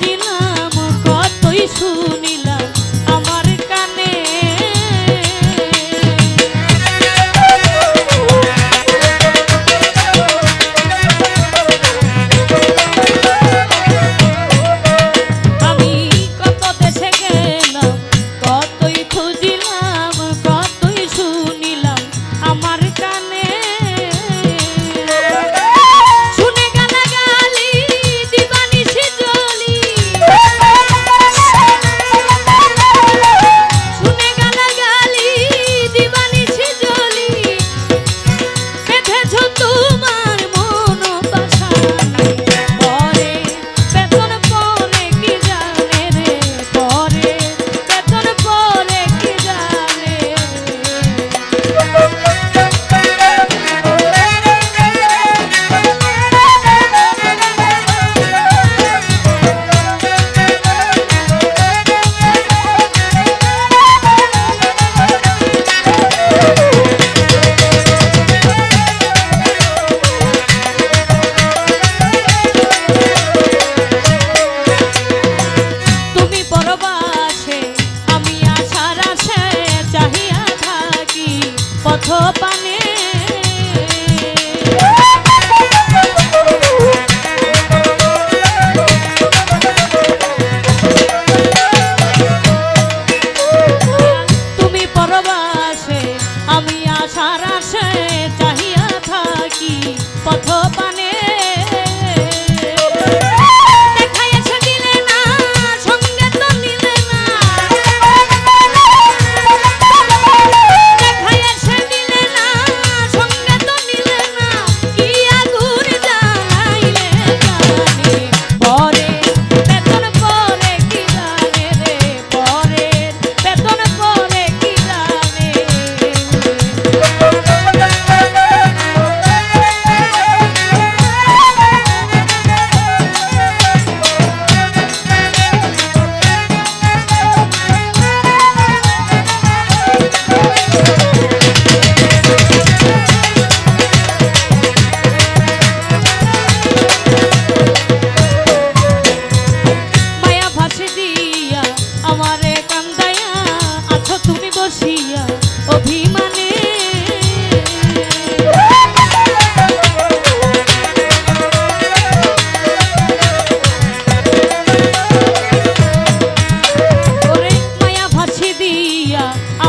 কিনা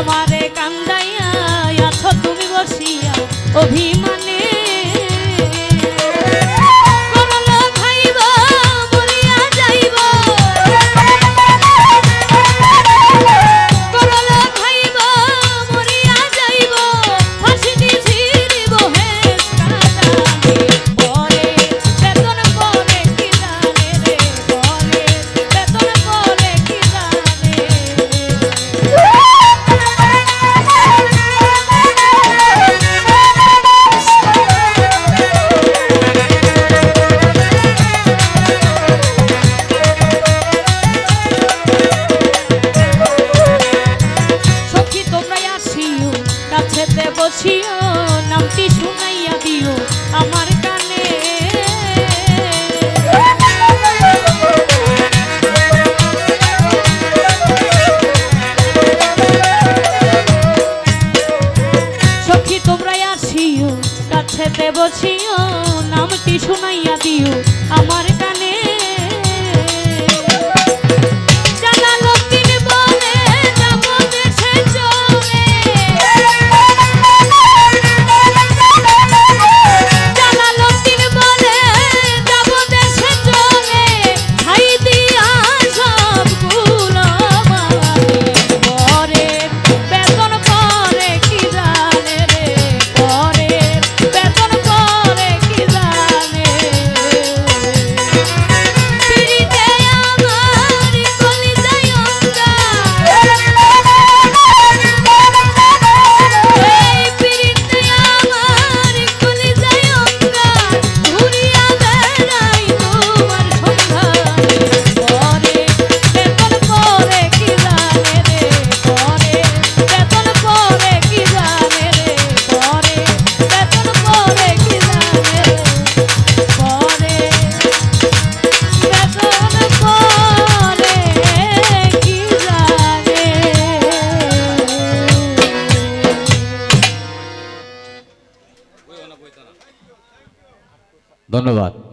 আমারে কান্দাইয়া আছো তুমি বসিয়া অভিমান আসিও নামটি শুনাইয়া দিও আমার কানে। সখী তোমরা আসিও কাছেতে বসিও নামটি শুনাইয়া ধন্যবাদ।